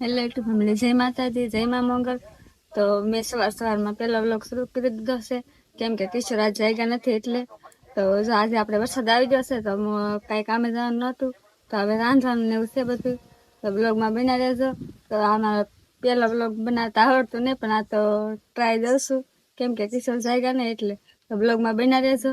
Hello two family જય માતાજી, જય મા મંગલ. તો મેં સવાર સવારમાં પહેલો વ્લોગ શરૂ કરી દીધો છે. કેમ કે કિશોર આજ જાગ્યા નથી એટલે. તો આજે આપણે વરસાદ આવી ગયો છે, તો કાંઈ કામે જવાનું નહોતું. તો હવે રાંધવાનું ને એવું છે બધું. તો બ્લોગમાં બના રહેજો તો આમાં પહેલો બ્લોગ બનાવતા આવડતું નહીં, પણ આ તો ટ્રાય દઉં કેમ કે કિશોર જાયગા ને એટલે બ્લોગમાં બના રહેશો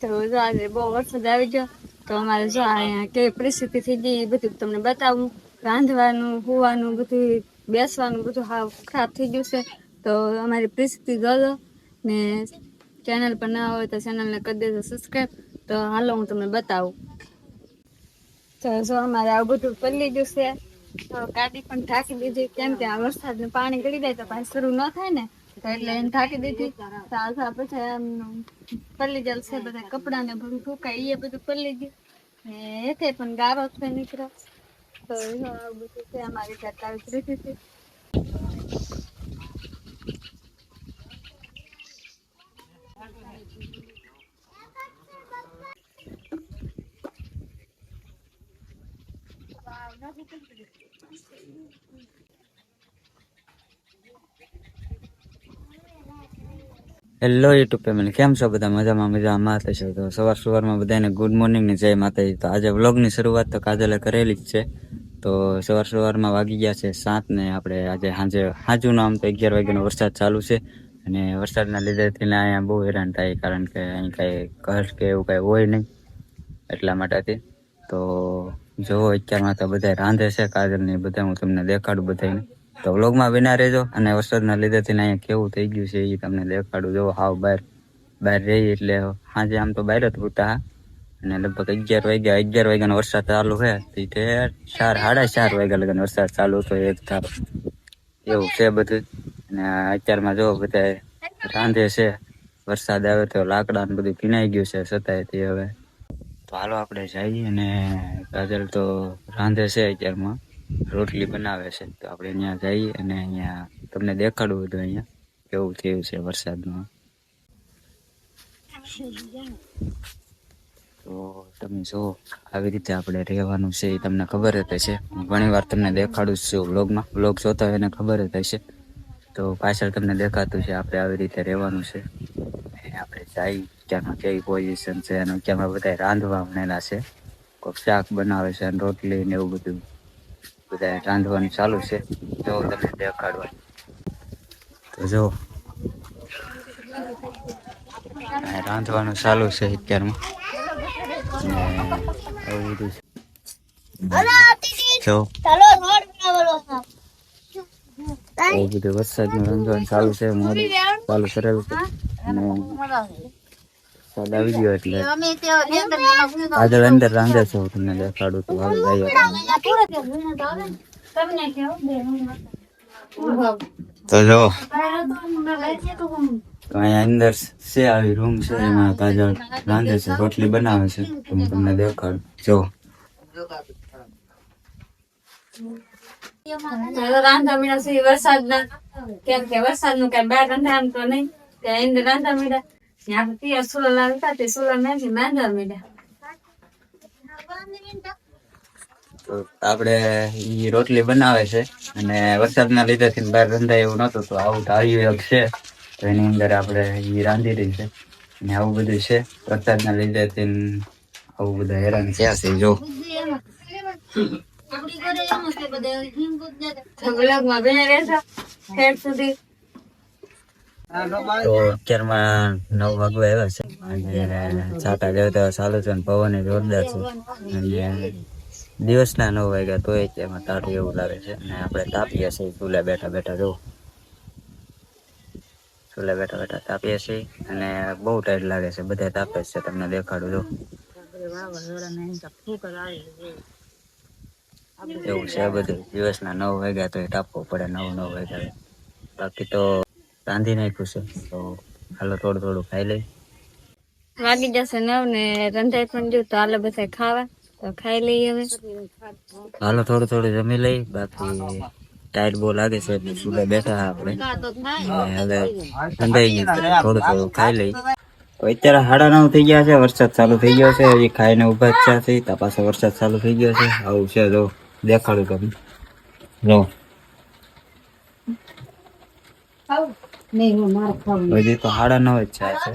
તો જો આજે બહુ વરસાદ આવી ગયો, તો અમારે જો અહીંયા કેવી પરિસ્થિતિ થઈ ગઈ એ બધું તમને બતાવું. રાંધવાનું, હોવાનું, બધું બેસવાનું બધું હાવ ખરાબ થઈ ગયું છે. તો અમારી પરિસ્થિતિ જોજો ને ચેનલ પર ના હોય તો ચેનલને કરી દેજો સબસ્ક્રાઈબ તો હાલો હું તમને બતાવું. તો જો અમારે આવું બધું પલ્લી ગયું છે. તો ગાડી પણ ઢાંકી દીધી. કેમ કે આ વરસાદનું પાણી ગળી જાય તો પાણી શરૂ ન થાય ને. તો એટલે એને ઢાંકી દીધી. તો આ પછી આમ પલ્લી જલ છે, બધા કપડાં ને બધું સુકાય એ બધું પલ્લી ગયું. ને એથે પણ ગારો છે નીકળ્યો તો જો આવું બધું છે, અમારી જાત આવી પરિસ્થિતિ હેલો યુટ્યુબ ફેમિલી કેમ છો બધા? મજામાં મજામાં. થશે તો સવાર સવારમાં બધાને ગુડ મોર્નિંગ ને જય માતાજી. તો આજે વ્લોગની શરૂઆત તો કાજલે કરેલી જ છે. તો સવાર સવારમાં વાગી ગયા છે સાત ને આપણે આજે સાંજે સાંજુનો આમ તો અગિયાર વાગ્યાનો વરસાદ ચાલુ છે. અને વરસાદના લીધેથી ને અહીંયા બહુ હેરાન થાય કારણ કે અહીં કાંઈ ઘર કે એવું કાંઈ હોય નહીં એટલા માટેથી. તો જો અત્યારમાં તો બધા રાંધે છે, કાજલ ને બધા, હું તમને દેખાડું બધાને તો વ્લોગમાં વિના રહેજો અને વરસાદના લીધેથી અહીંયા કેવું થઈ ગયું છે એ તમને દેખાડું. જો હાવ બહાર બહાર રહી એટલે સાંજે આમ તો બહાર જ ફૂટા અને લગભગ અગિયાર વાગ્યા, અગિયાર વાગ્યાનો વરસાદ ચાલુ છે. તે ચાર, સાડા ચાર વાગ્યા લગન વરસાદ ચાલુ હતો એક ધારો. એવું છે બધું. અને અત્યારમાં જો બધા રાંધે છે. વરસાદ આવે તો લાકડા બધું ભીનાઈ ગયું છે છતાંય તે હવે. હાલો આપણે જઈએ અને કાજલ તો રાંધે છે અત્યારમાં, રોટલી બનાવે છે. તો આપણે અહીંયા જઈએ અને અહીંયા તમને દેખાડવું બધું અહીંયા, કેવું થયું છે વરસાદમાં. તો તમે જો આવી રીતે આપણે રહેવાનું છે એ તમને ખબર જ હશે. હું ઘણી વાર તમને દેખાડું છું વ્લોગમાં. વ્લોગ જોતા હોય એને ખબર જ હશે. તો પાછળ તમને દેખાતું છે આપણે આવી રીતે રહેવાનું છે. આપણે જઈ ક્યાંમાં કેવી પોઝિશન છે અને ક્યાંમાં બધા રાંધવા ભણેલા છે. કોઈક શાક બનાવે છે અને રોટલી ને એવું બધું. બધા રાંધવાનું ચાલુ છે. જો તમને દેખાડવા. તો જો. રાંધવાનું ચાલુ છે અત્યારમાં. એવું બધું છે. જો. એવું બધું વરસાદનું રાંધવાનું ચાલુ છે. ચાલુ કરેલું છે. અને વરસાદ આવી ગયો એટલે આગળ અંદર રાંધે છે હું તમને દેખાડું તો હાલ જઈએ તો જો તો અહીંયા અંદર છે આવી રૂમ છે એમાં કાજલ રાંધે છે રોટલી બનાવે છે તો હું તમને દેખાડું જો ચાલો રાંધા મીઠા સુધી વરસાદના કેમ કે વરસાદનું કઈ બહાર રંધાણ તો નહીં. ત્યાં એને રાંધા મીઠા ને આપણે પિયર સોલર લાવતા તે સોલર નાખી રાંધા મીઠા આપણે ઈ રોટલી બનાવે છે અને વરસાદના લીધેથી બહાર રંધાય એવું નતું તો આવું ધાર્યું એક છે. તો એની અંદર આપણે ઈ રાંધી રહી છે અને આવું બધું છે. વરસાદના લીધેથી આવું બધા હેરાન થયા છે જો? તો બ્લોગમાં બને રહેજો ઠેર સુધી. તો અત્યારમાં નવ વાગવા આવ્યા છે. અને છાટા જેવતા ચાલુ છે અને પવન જોરદાર છે. અને દિવસના નવ વાગ્યા તોય તેમાં તારું એવું લાગે છે. અને આપણે તાપીએ છીએ. ચૂલા બેઠા બેઠા જો. ચૂલા બેઠા બેઠા તાપીએ છીએ. અને બહુ ટાઈટ લાગે છે. બધા તાપે છે તમને દેખાડું જો. એવું છે બધું. દિવસના નવ વાગ્યા તો તાપવો પડે. નવ નવ વાગ્યા. બાકી તો રાંધી નાખ્યું છે. તો હાલો થોડું થોડું ખાઈ લઈ વાગી જશે નવ ને રંધાઈ પણ જો તો હાલો બધા ખાવા. તો ખાઈ લઈએ હવે. હાલો થોડું થોડું જમી લઈ. બાકી ટાઈટ બહુ લાગે છે એટલે સુલે બેઠા આપણે. હવે ઠંડાઈ થોડું થોડું ખાઈ લઈ. અત્યારે સાડા નવ થઈ ગયા છે વરસાદ ચાલુ થઈ ગયો છે. હજી ખાઈને ઊભા જ છે તો પાછો વરસાદ ચાલુ થઈ ગયો છે. આવું છે જો દેખાડું તમને. જો. હજી તો સાડા નવ જ થાય છે.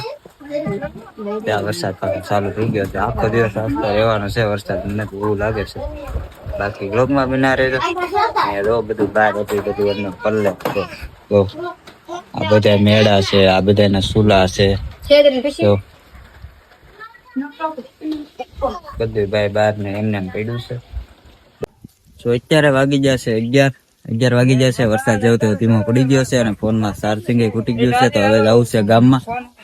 ત્યાં વરસાદ પાછો ચાલુ થઈ ગયો છે. આખો દિવસ આવતો રહેવાનો છે વરસાદ મને તો એવું લાગે છે. બાકી બ્લોકમાં બી ના અહીંયા જો બધું બહાર હતું બધું એમને પલ્લે તો આ બધા મેળા છે આ બધાના સુલા છે. જો. બધું ભાઈ બહાર ને એમને એમ પડ્યું છે. તો અત્યારે વાગી જશે અગિયાર. અગિયાર વાગી જશે વરસાદ જેવો તેવો ધીમો પડી ગયો છે અને ફોનમાં ચાર્જિંગ ખૂટી ગયું છે, તો હવે જવું છે ગામમાં.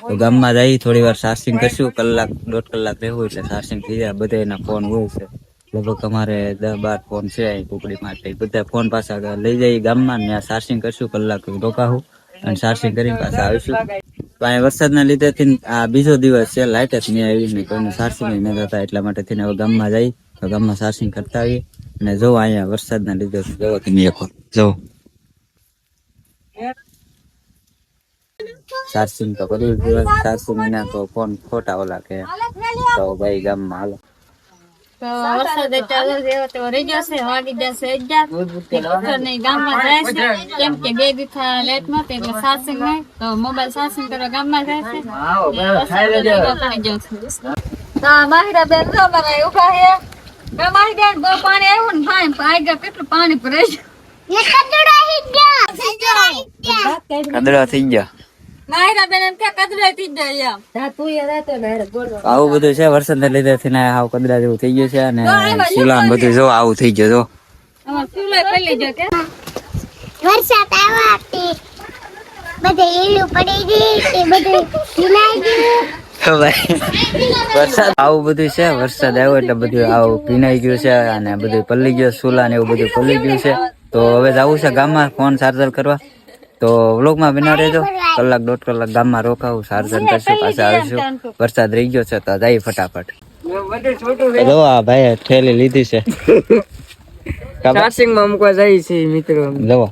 તો ગામમાં જઈ થોડી વાર ચાર્જિંગ કરશું, કલાક, દોઢ કલાક રહેવું એટલે ચાર્જિંગ થઈ જાય બધા એના ફોન હોય છે. લગભગ અમારે દસ બાર ફોન છે અહીં કુકડી માટે. બધા ફોન પાછા લઈ જઈએ ગામમાં, ને ચાર્જિંગ કરશું, કલાક રોકાવું અને ચાર્જિંગ કરીને પાછા આવીશું. તો અહીંયા વરસાદના લીધે થી આ બીજો દિવસ છે લાઇટ જ નહીં આવી ને કોઈને ચાર્જિંગ નહીં થતા, એટલા માટે થઈને હવે ગામમાં જઈ તો ગામમાં ચાર્જિંગ કરતા આવીએ. અને જો અહીંયા વરસાદના લીધે જવો તમે એક વાર. જો. ચાર્જિંગ તો કર્યું જ ચાર્જિંગ એના તો ફોન ખોટા ઓલા કે. તો ભાઈ ગામમાં હાલો. તો વરસાદ ચાલુ જેવો તેવો રહી જશે વાગી જશે અગિયાર. નહીં ગામમાં જાય છે. કેમ કે બે દીથા લેટ નહોતી એટલે સાસંગ નહીં તો મોબાઈલ સાસંગ કરવા ગામમાં જાય છે. વરસાદ ભેગો પડી ગયો છે. તો માહિરા બેન અમારા ઊભા છે. તો મારી બેન બહુ પાણી આવ્યું ને ભાઈ ભાઈ ગયા કેટલું પાણી ભરાઈ કદડા થઈ ગયા. માહિરા બેન એમ કે કદરાઈ થઈ જાય આવું બધું છે વરસાદને લીધે થઈને આવ કદડા જેવું થઈ ગયું છે અને બધું જો આવું થઈ ગયું જો. વરસાદ આવવાથી બધે ઈલું પડી ગઈ બધું ભીનાઈ ગયું. વરસાદ આવું બધું છે વરસાદ આવ્યો એટલે બધું આવું ભીનાઈ ગયું છે અને બધું પલ્લી ગયું સુલા ને એવું બધું પલ્લી ગયું છે. તો હવે જવું છે ગામમાં ફોન ચાર્જર કરવા. તો વ્લોગમાં બિના રહેજો. કલાક દોઢ કલાક ગામમાં રોકાવું ચાર્જર કરશું પાછા આવીશું. વરસાદ રહી ગયો છે તો જાય ફટાફટ. જો આ ભાઈ ઠેલી લીધી છે. ચાર્જિંગમાં મૂકવા જાય છે મિત્રો. જવો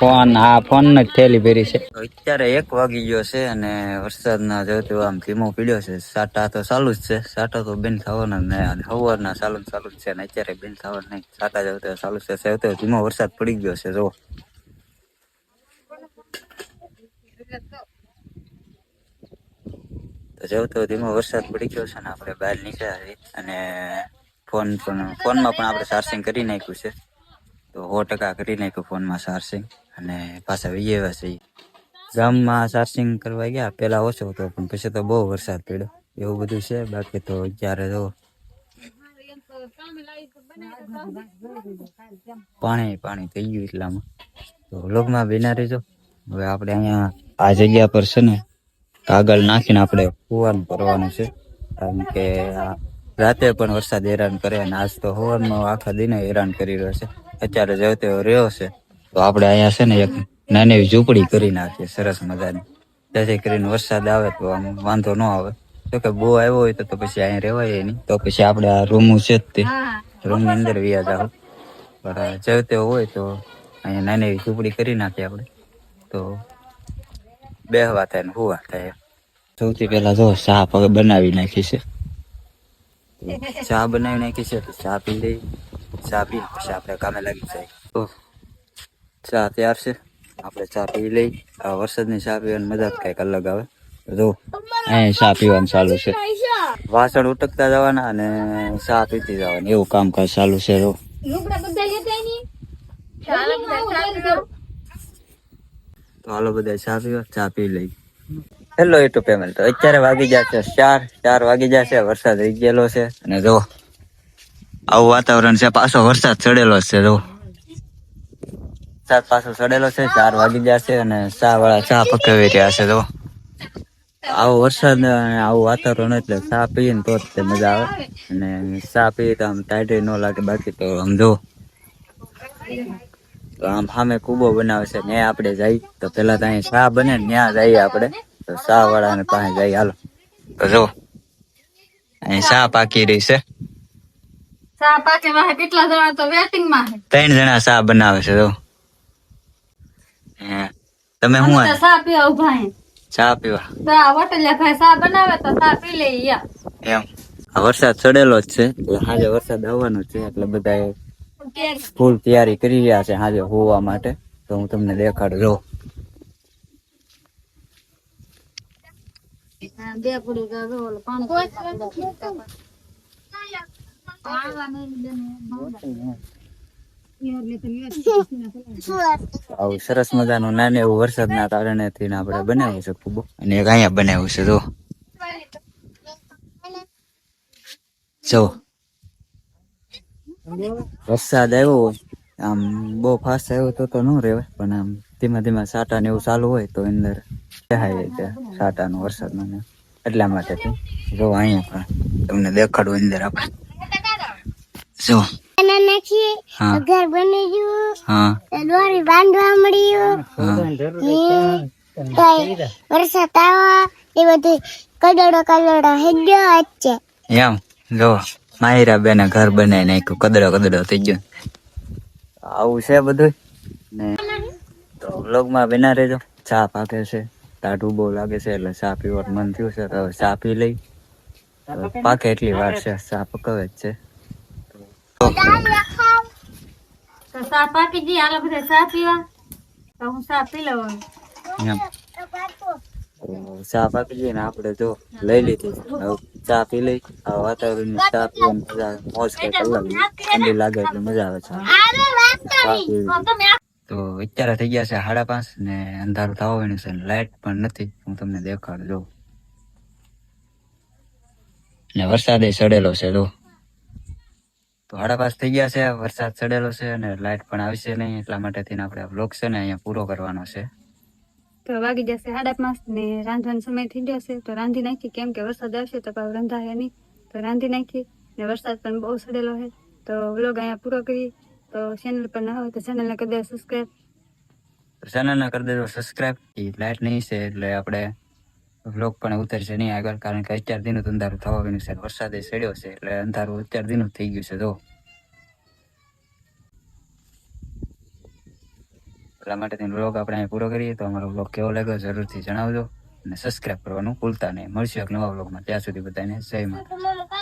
ફોન, હા, ફોન જ થેલી ભરી છે. અત્યારે એક વાગી ગયો છે અને વરસાદ ના જોતો આમ ધીમો પીડ્યો છે. સાટા તો ચાલુ જ છે. સાટા તો બેન થવાના ને હવાર ના ચાલુ ચાલુ જ છે ને અત્યારે બેન થવાના નહીં. સાટા જવતો ચાલુ છે. સેવતો ધીમો વરસાદ પડી ગયો છે. જો. જવતો ધીમો વરસાદ પડી ગયો છે ને આપણે બહાર નીકળ્યા અને ફોન પણ, ફોનમાં પણ આપણે ચાર્જિંગ કરી નાખ્યું છે. તો સો ટકા કરી નાખ્યું ફોનમાં ચાર્જિંગ અને પાછા વીએ છે ગામમાં ચાર્જિંગ કરવા ગયા પહેલાં ઓછો હતો, પણ પછી તો બહુ વરસાદ પડ્યો. એવું બધું છે, બાકી તો અત્યારે તો પાણી પાણી થઈ ગયું એટલામાં. તો વ્લોગમાં બિના રહેજો. હવે આપણે અહીંયા આ જગ્યા પર છે ને, કાગળ નાખીને આપણે કુવાનું કરવાનું છે. કારણ કે રાતે પણ વરસાદ હેરાન કરે અને આજ તો હવારમાં આખા દિને હેરાન કરી રહ્યો છે. અત્યારે જતો રહ્યો છે. તો આપણે અહીંયા છે ને એક નાની એવી ઝૂંપડી કરી નાખીએ, સરસ મજાની. જેથી કરીને વરસાદ આવે તો આમ વાંધો ન આવે. તો કે બહુ આવ્યો હોય તો પછી અહીંયા રહેવાય નહીં. તો પછી આપણે આ રૂમ છે જ તે. રૂમની અંદર વ્યાજ આવે પણ જેવતે હોય તો અહીંયા નાની એવી ઝૂંપડી કરી નાખીએ આપણે. તો બેહવા થાય ને હુવા થાય સૌથી પહેલા જો સાપ હવે બનાવી નાખી છે. ચા બનાવી નાખી છે ચા પી લઈ. ચા પી પછી આપણે કામે લાગી જાય. તો ચા તૈયાર છે. આપણે ચા પી લઈ. આ વરસાદની ચા પીવાની મજા જ કંઈક અલગ આવે. જો અહીં ચા પીવાનું ચાલુ છે. વાસણ ઉટકતા જવાના અને ચા પીતી જવાની. એવું કામકાજ ચાલુ છે જો. તો હાલો બધા ચા પીવા. ચા પી લઈ. હેલો યુટ્યુબ ફેમિલી તો અત્યારે વાગી જશે ચાર ચાર વાગી જશે વરસાદ રહી ગયેલો છે. અને જો આવું વાતાવરણ છે. પાછો વરસાદ ચડેલો છે જો વરસાદ પાછો ચડેલો છે, ચાર વાગી જશે અને ચા વાળા ચા પકાવી રહ્યા છે જો આવો વરસાદ અને આવું વાતાવરણ એટલે ચા પીએ ને તો જ મજા આવે. અને ચા પીએ તો આમ ટાઈટ ન લાગે, બાકી તો આમ જો આમ સામે કૂબો બનાવે છે ત્યાં આપણે જઈ તો પેલા ત્યાં ચા બને ને ત્યાં જઈએ આપણે. તો ચા વાળાને પાસે જઈ હાલો તો જો અહીં ચા પાકી રહી છે ચા પાકે વાહે કેટલા જણા તો વેટિંગમાં છે ત્રણ જણા ચા બનાવે છે જો હે તમે શું અમે તો આયા? ચા પીવા ઊભા હે ચા પીવા ચા હોટલે ભાઈ ચા બનાવે તો ચા પી લઈએ યાર એમ આ વરસાદ ચડેલો જ છે એટલે હાજે વરસાદ આવવાનો જ છે એટલે બધા ફૂલ તૈયારી કરી રહ્યા છે હાજે હોવા માટે તો હું તમને દેખાડું જો હા, બે પૂરી તો પાણી આવું સરસ મજાનું નાનું એવું વરસાદના કારણે થઈને આપણે બનાવ્યું છે ખૂબ અને એક અહીંયા બનાવ્યું છે જો. જો. વરસાદ આવ્યો આમ બહુ ફાસ્ટ આવ્યો તો તો ન રહેવાય પણ આમ ધીમા ધીમે સાટા ને એવું ચાલુ હોય તો અંદર સાટા નો વરસાદ વરસાદનો ને. એટલા માટે તું. જો અહીંયા પણ તમને દેખાડું અંદર આપણે. જો. ઘર બની ગયું હા. દોરી બાંધવા મળ્યું. વરસાદ આવા એ બધું કદડો કદડો હેડ્યો જ એમ જો માયરા બેને ઘર બનાવી નાખ્યું કદડો કદડો થઈ ગયો. આવું છે બધું ને તો વ્લોગમાં બેના રહેજો. ચા પાકે છે. ટાઢું બહુ લાગે છે એટલે ચા પીવાનું મન થયું છે. તો હવે ચા પી લઈ. પાકે એટલી વાર છે. ચા પકવે જ છે. તો ચા પાકી દી. હાલો બધા ચા પીવા. તો હું ચા પી લઉં હવે. એમ. તો ચા પાકી જઈને આપણે જો લઈ લીધી. હવે ચા પી લઈ. આ વાતાવરણ ચા પીવાની મજા મોજ કઈ અલગ ઠંડી લાગે એટલે મજા આવે. તો અત્યારે થઈ ગયા છે સાડા પાંચ ને અંધારું થવાનું છે લાઈટ પણ નથી. હું તમને દેખાડ, જો. ને વરસાદે ચડેલો છે, જો. તો સાડા પાંચ થઈ ગયા છે, વરસાદ ચડેલો છે અને લાઈટ પણ આવશે નહીં, એટલા માટે થઈને આપણે બ્લોક છે ને અહીંયા પૂરો કરવાનો છે. તો વાગી જશે સાડા પાંચ ને રાંધવાનો સમય થઈ જશે તો રાંધી નાખી. કેમ કે વરસાદ આવશે તો પાછું રંધાય નહીં. તો રાંધી નાખી ને વરસાદ પણ બહુ સડેલો છે. તો વ્લોગ અહીંયા પૂરો કરી. તો ચેનલ પર ના હોય તો ચેનલને કરી દે સબસ્ક્રાઈબ ચેનલને કરી દેજો સબસ્ક્રાઈબ એ લાઈટ નહીં છે એટલે આપણે બ્લોગ પણ ઉતરશે નહીં આગળ, કારણ કે અત્યાર દિનું તો અંધારું ગયું છે વરસાદે ચડ્યો છે એટલે અંધારું અત્યાર દિનું થઈ ગયું છે તો એટલા માટે બ્લોગ આપણે અહીં પૂરો કરીએ. તો અમારો બ્લોગ કેવો લાગ્યો જરૂરથી જણાવજો અને સબસ્ક્રાઈબ કરવાનું ભૂલતા નહીં. મળશે એક નવા બ્લોગમાં ત્યાં સુધી બધાને જય માતા